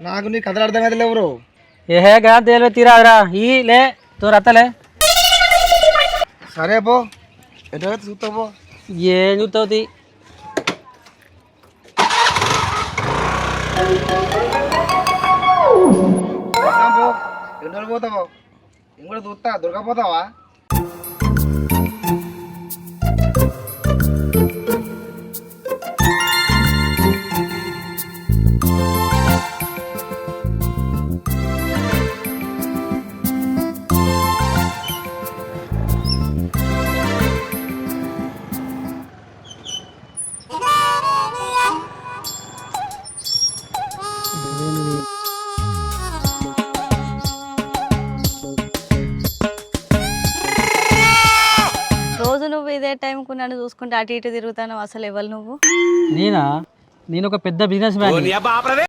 నాకు నీ కథలు అర్థమైతే లేవురు ఏహే గా తేలివే తీరాదురా. ఈ లే తో రత్తలే సరే పో. ఎటు చూస్తా పో. ఏం చూస్తావు పోతావు కూడా చూస్తా. దొరకపోతావా? నువ్వు ఇదే టైంకు నన్ను చూసుకుంటే అటు ఇటు తిరుగుతాను అసలు ఎవరు నువ్వు? నేనా? నేను ఒక పెద్ద బిజినెస్ మ్యాన్